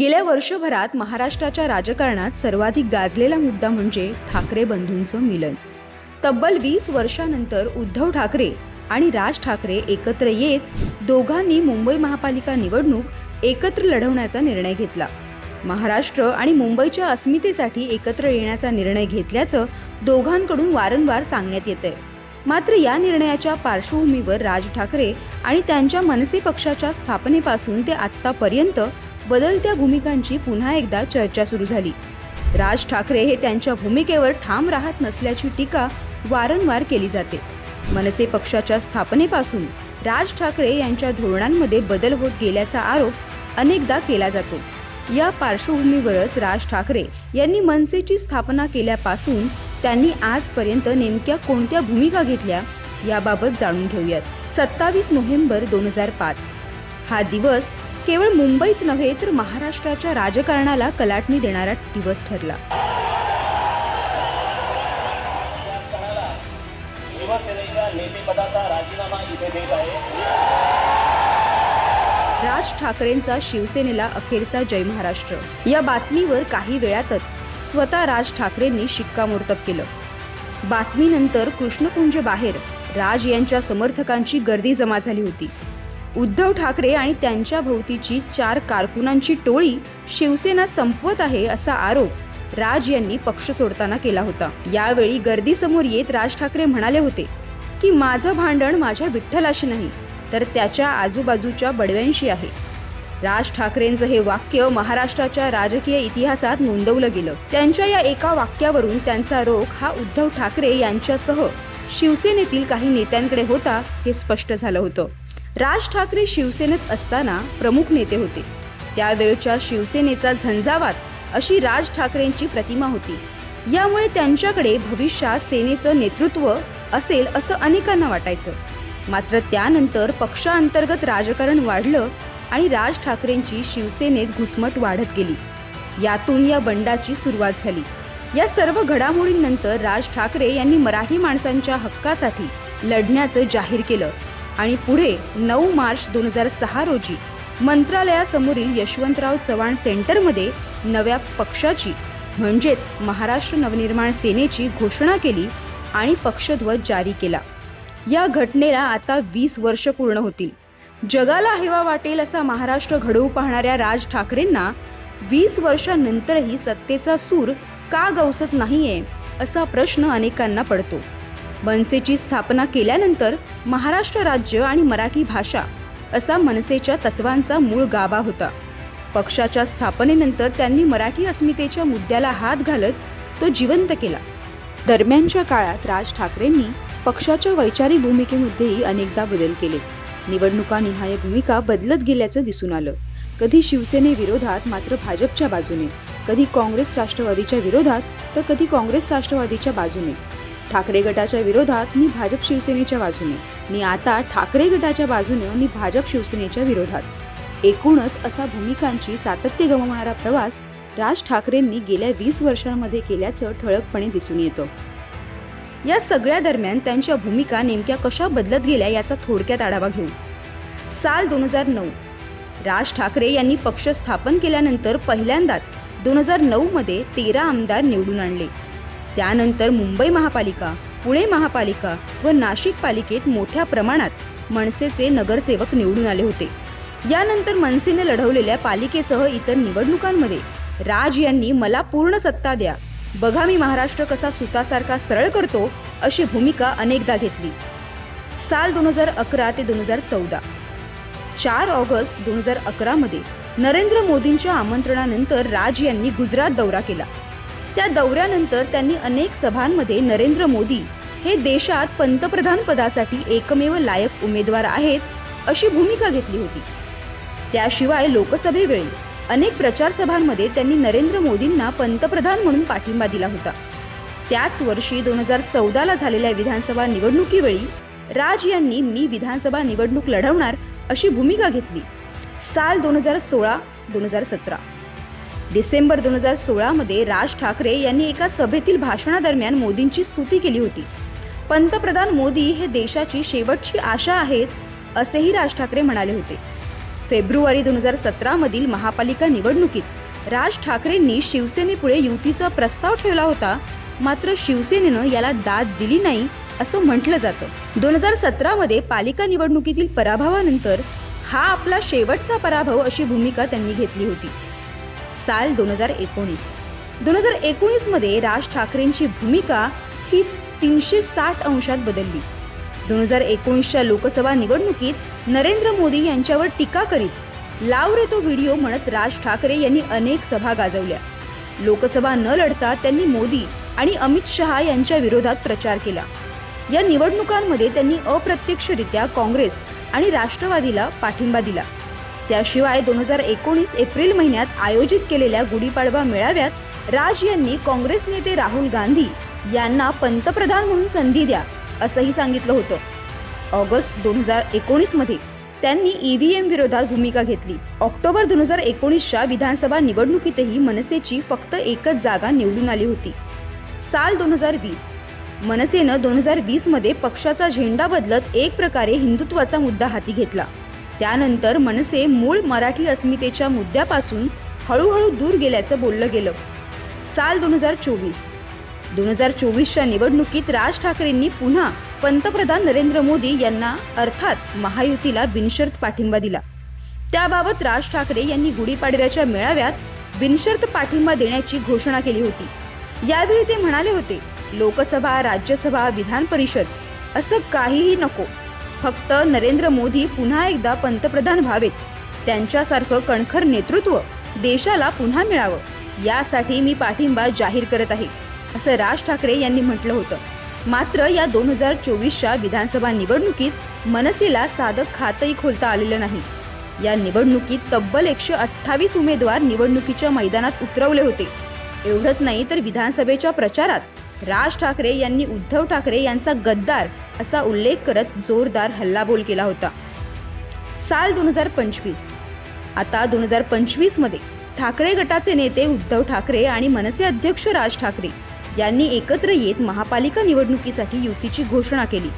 गेल्या वर्षभरात महाराष्ट्राच्या राजकारणात सर्वाधिक गाजलेला मुद्दा म्हणजे ठाकरे बंधूंचं मिलन. तब्बल वीस वर्षानंतर उद्धव ठाकरे आणि राज ठाकरे एकत्र येत दोघांनी मुंबई महापालिका निवडणूक एकत्र लढवण्याचा निर्णय घेतला. महाराष्ट्र आणि मुंबईच्या अस्मितेसाठी एकत्र येण्याचा निर्णय घेतल्याचं दोघांकडून वारंवार सांगण्यात येतंय. मात्र या निर्णयाच्या पार्श्वभूमीवर राज ठाकरे आणि त्यांच्या मनसे पक्षाच्या स्थापनेपासून ते आत्तापर्यंत बदलत्या भूमिकांची पुन्हा एकदा चर्चा सुरू झाली. राज ठाकरे हे त्यांच्या भूमिकेवर ठाम राहत नसल्याची टीका वारंवार केली जाते. मनसे पक्षाच्या स्थापनेपासून राज ठाकरे यांच्या धोरणांमध्ये बदल होत गेल्याचा आरोप अनेकदा केला जातो. या पार्श्वभूमीवरच राज ठाकरे यांनी मनसेची स्थापना केल्यापासून त्यांनी आजपर्यंत नेमक्या कोणत्या भूमिका घेतल्या याबाबत जाणून घेऊयात. सत्तावीस नोव्हेंबर दोन हजार पाच. हा दिवस केवळ मुंबईच नव्हे तर महाराष्ट्राच्या राजकारणाला कलाटणी देणारा दिवस ठरला. राज ठाकरेंचा शिवसेनेला अखेरचा जय महाराष्ट्र. या बातमीवर काही वेळातच स्वतः राज ठाकरेंनी शिक्कामोर्तब केलं. बातमीनंतर कृष्णकुंज बाहेर राज यांच्या समर्थकांची गर्दी जमा झाली होती. उद्धव ठाकरे आणि त्यांच्या भोवतीची चार कारकुनांची टोळी शिवसेना संपवत आहे असा आरोप राज यांनी पक्ष सोडताना केला होता. यावेळी गर्दीसमोर येत राज ठाकरे म्हणाले होते की माझं भांडण माझ्या विठ्ठलाशी नाही तर त्याच्या आजूबाजूच्या बडव्यांशी आहे. राज ठाकरेंचं हे वाक्य महाराष्ट्राच्या राजकीय इतिहासात नोंदवलं गेलं. त्यांच्या या एका वाक्यावरून त्यांचा रोख हा उद्धव ठाकरे यांच्यासह शिवसेनेतील काही नेत्यांकडे होता हे स्पष्ट झालं होतं. राज ठाकरे शिवसेनेत असताना प्रमुख नेते होते. त्यावेळच्या शिवसेनेचा झंझावात अशी राज ठाकरेंची प्रतिमा होती. यामुळे त्यांच्याकडे भविष्यात सेनेचं नेतृत्व असेल असं अनेकांना वाटायचं. मात्र त्यानंतर पक्षांतर्गत राजकारण वाढलं आणि राज ठाकरेंची शिवसेनेत घुसमट वाढत गेली. यातून या बंडाची सुरुवात झाली. या सर्व घडामोडींनंतर राज ठाकरे यांनी मराठी माणसांच्या हक्कासाठी लढण्याचं जाहीर केलं. आणि पुढे नऊ मार्च दोन हजार सहा रोजी मंत्रालयासमोरील यशवंतराव चव्हाण सेंटरमध्ये नव्या पक्षाची म्हणजेच महाराष्ट्र नवनिर्माण सेनेची घोषणा केली आणि पक्षध्वज जारी केला. या घटनेला आता वीस वर्ष पूर्ण होतील. जगाला हेवा वाटेल असा महाराष्ट्र घडवू पाहणाऱ्या राज ठाकरेंना वीस वर्षानंतरही सत्तेचा सूर का गवसत नाहीये असा प्रश्न अनेकांना पडतो. मनसेची स्थापना केल्यानंतर महाराष्ट्र राज्य आणि मराठी भाषा असा मनसेच्या तत्वांचा मूळ गाभा होता. पक्षाच्या स्थापनेनंतर त्यांनी मराठी अस्मितेच्या मुद्द्याला हात घालत तो जिवंत केला. दरम्यानच्या काळात राज ठाकरेंनी पक्षाच्या वैचारिक भूमिकेमध्येही अनेकदा बदल केले. निवडणुकानिहाय भूमिका बदलत गेल्याचं दिसून आलं. कधी शिवसेनेविरोधात मात्र भाजपच्या बाजूने कधी काँग्रेस राष्ट्रवादीच्या विरोधात तर कधी काँग्रेस राष्ट्रवादीच्या बाजूने. ठाकरे गटाच्या विरोधात मी भाजप शिवसेनेच्या बाजूने. मी आता ठाकरे गटाच्या बाजूने मी भाजप शिवसेनेच्या विरोधात. एकूणच असा भूमिकांची सातत्य गमावणारा प्रवास राज ठाकरेंनी गेल्या वीस वर्षांमध्ये केल्याचं ठळकपणे दिसून येतं. या सगळ्या दरम्यान त्यांच्या भूमिका नेमक्या कशा बदलत गेल्या याचा थोडक्यात आढावा घेऊ. साल दोन हजार नऊ. राज ठाकरे यांनी पक्ष स्थापन केल्यानंतर पहिल्यांदाच दोन हजार नऊमध्ये तेरा आमदार निवडून आणले. त्यानंतर मुंबई महापालिका पुणे महापालिका व नाशिक पालिकेत मोठ्या प्रमाणात मनसेचे नगरसेवक निवडून आले होते. यानंतर मनसेने लढवलेल्या पालिकेसह इतर निवडणुकांमध्ये राज यांनी मला पूर्ण सत्ता द्या. बघा मी महाराष्ट्र कसा सुतासारखा सरळ करतो अशी भूमिका अनेकदा घेतली. साल दोन हजार अकरा ते दोन हजार चौदा. चार ऑगस्ट दोन हजार अकरामध्ये नरेंद्र मोदींच्या आमंत्रणानंतर राज यांनी गुजरात दौरा केला. त्या दौऱ्यानंतर त्यांनी अनेक सभांमध्ये नरेंद्र मोदी हे देशात पंतप्रधान पदासाठी एकमेव लायक उमेदवार आहेत अशी भूमिका घेतली होती. त्याशिवाय लोकसभेवेळी अनेक प्रचार सभांमध्ये त्यांनी नरेंद्र मोदींना पंतप्रधान म्हणून पाठिंबा दिला होता. त्याच वर्षी दोन हजार चौदाला झालेल्या विधानसभा निवडणुकीवेळी राज यांनी मी विधानसभा निवडणूक लढवणार अशी भूमिका घेतली. साल दोन हजार सोळा दोन हजार सतरा. डिसेंबर दोन हजार सोळामध्ये राज ठाकरे यांनी एका सभेतील भाषणादरम्यान मोदींची स्तुती केली होती. पंतप्रधान मोदी हे देशाची शेवटची आशा आहेत असेही राज ठाकरे म्हणाले होते. फेब्रुवारी दोन हजार सतरामधील महापालिका निवडणुकीत राज ठाकरेंनी शिवसेनेपुढे युतीचा प्रस्ताव ठेवला होता मात्र शिवसेनेनं याला दाद दिली नाही असं म्हटलं जातं. दोन हजार सतरामध्ये पालिका निवडणुकीतील पराभवानंतर हा आपला शेवटचा पराभव अशी भूमिका त्यांनी घेतली होती. साल दोन हजार एकोणीस. दोन हजार एकोणीसमध्ये राज ठाकरेंची भूमिका ही तीनशे साठ अंशात बदलली. दोन हजार एकोणीसच्या लोकसभा निवडणुकीत नरेंद्र मोदी यांच्यावर टीका करीत लाव रे तो व्हिडिओ म्हणत राज ठाकरे यांनी अनेक सभा गाजवल्या. लोकसभा न लढता त्यांनी मोदी आणि अमित शहा यांच्या विरोधात प्रचार केला. या निवडणुकांमध्ये त्यांनी अप्रत्यक्षरित्या काँग्रेस आणि राष्ट्रवादीला पाठिंबा दिला. त्याशिवाय दोन हजार एकोणीस एप्रिल महिन्यात आयोजित केलेल्या गुढीपाडवा मेळाव्यात राज यांनी काँग्रेस नेते राहुल गांधी यांना पंतप्रधान म्हणून संधी द्या असंही सांगितलं होतं. ऑगस्ट दोन हजार एकोणीसमध्ये त्यांनी ईव्हीएम विरोधात भूमिका घेतली. ऑक्टोबर दोन हजार एकोणीसच्या विधानसभा निवडणुकीतही मनसेची फक्त एकच जागा निवडून आली होती. साल दोन हजार वीस. मनसेनं दोन हजार वीसमध्ये पक्षाचा झेंडा बदलत एक प्रकारे हिंदुत्वाचा मुद्दा हाती घेतला. त्यानंतर मनसे मूळ मराठी अस्मितेच्या मुद्द्यापासून हळूहळू दूर गेल्याचं बोललं गेलं. साल दोन हजार चोवीस. दोन हजार चोवीसच्या निवडणुकीत राज ठाकरेंनी पुन्हा पंतप्रधान नरेंद्र मोदी यांना अर्थात महायुतीला बिनशर्त पाठिंबा दिला. त्याबाबत राज ठाकरे यांनी गुढीपाडव्याच्या मेळाव्यात बिनशर्त पाठिंबा देण्याची घोषणा केली होती. यावेळी ते म्हणाले होते लोकसभा राज्यसभा विधान परिषद असं काहीही नको. फक्त नरेंद्र मोदी पुन्हा एकदा पंतप्रधान व्हावेत. त्यांच्यासारखं कणखर नेतृत्व देशाला पुन्हा मिळावं. यासाठी मी पाठिंबा जाहीर करत आहे असं राज ठाकरे यांनी म्हटलं होतं. मात्र या दोन हजार चोवीसच्या विधानसभा निवडणुकीत मनसेला साधं खातही खोलता आलेलं नाही. या निवडणुकीत तब्बल एकशे अठ्ठावीस उमेदवार निवडणुकीच्या मैदानात उतरवले होते. एवढंच नाही तर विधानसभेच्या प्रचारात राज ठाकरे यांनी उद्धव ठाकरे यांचा गद्दार असा उल्लेख करत जोरदार हल्लाबोल केला होता. साल दोन हजार पंचवीस. आता दोन हजार पंचवीसमध्ये ठाकरे गटाचे नेते उद्धव ठाकरे आणि मनसे अध्यक्ष राज ठाकरे यांनी एकत्र येत महापालिका निवडणुकीसाठी युतीची घोषणा केली.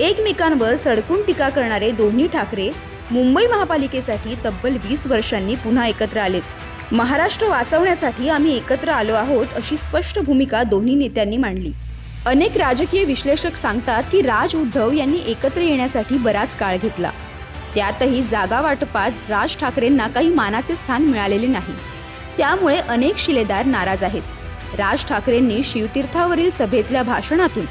एकमेकांवर सडकून टीका करणारे दोन्ही ठाकरे मुंबई महापालिकेसाठी तब्बल वीस वर्षांनी पुन्हा एकत्र आलेत. महाराष्ट्र वाचवण्यासाठी आम्ही एकत्र आलो आहोत अशी स्पष्ट भूमिका दोन्ही नेत्यांनी मांडली. अनेक राजकीय विश्लेषक सांगतात की राज उद्धव यांनी एकत्र येण्यासाठी बराच काळ घेतला. त्यातही जागा वाटपात राज ठाकरेंना काही मानाचे स्थान मिळालेले नाही. त्यामुळे अनेक शिलेदार नाराज आहेत. राज ठाकरेंनी शिवतीर्थावरील सभेतल्या भाषणातून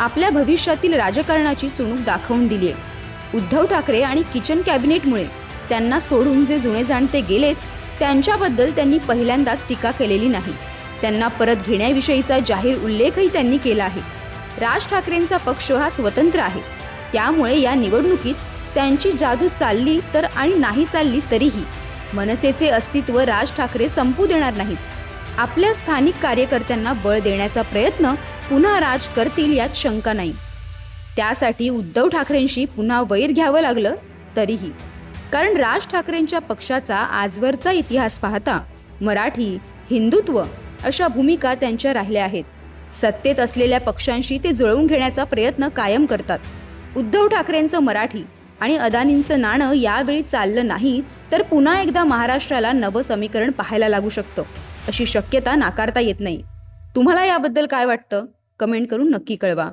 आपल्या भविष्यातील राजकारणाची चुणूक दाखवून दिली आहे उद्धव ठाकरे आणि किचन कॅबिनेटमुळे त्यांना सोडून जे जुने जाणते गेलेत त्यांच्याबद्दल त्यांनी पहिल्यांदाच टीका केलेली नाही. त्यांना परत घेण्याविषयीचा जाहीर उल्लेखही त्यांनी केला आहे. राज ठाकरेंचा पक्ष हा स्वतंत्र आहे. त्यामुळे या निवडणुकीत त्यांची जादू चालली तर आणि नाही चालली तरीही मनसेचे अस्तित्व राज ठाकरे संपू देणार नाहीत. आपल्या स्थानिक कार्यकर्त्यांना बळ देण्याचा प्रयत्न पुन्हा राज करतील यात शंका नाही. त्यासाठी उद्धव ठाकरेंशी पुन्हा वैर घ्यावं लागलं तरीही. कारण राज ठाकरेंच्या पक्षाचा आजवरचा इतिहास पाहता मराठी हिंदुत्व अशा भूमिका त्यांच्या राहिल्या आहेत. सत्तेत असलेल्या पक्षांशी ते जुळवून घेण्याचा प्रयत्न कायम करतात. उद्धव ठाकरेंचं मराठी आणि अदानींचं नाणं यावेळी चाललं नाही तर पुन्हा एकदा महाराष्ट्राला नवं समीकरण पाहायला लागू शकतं अशी शक्यता नाकारता येत नाही. तुम्हाला याबद्दल काय वाटतं? कमेंट करून नक्की कळवा.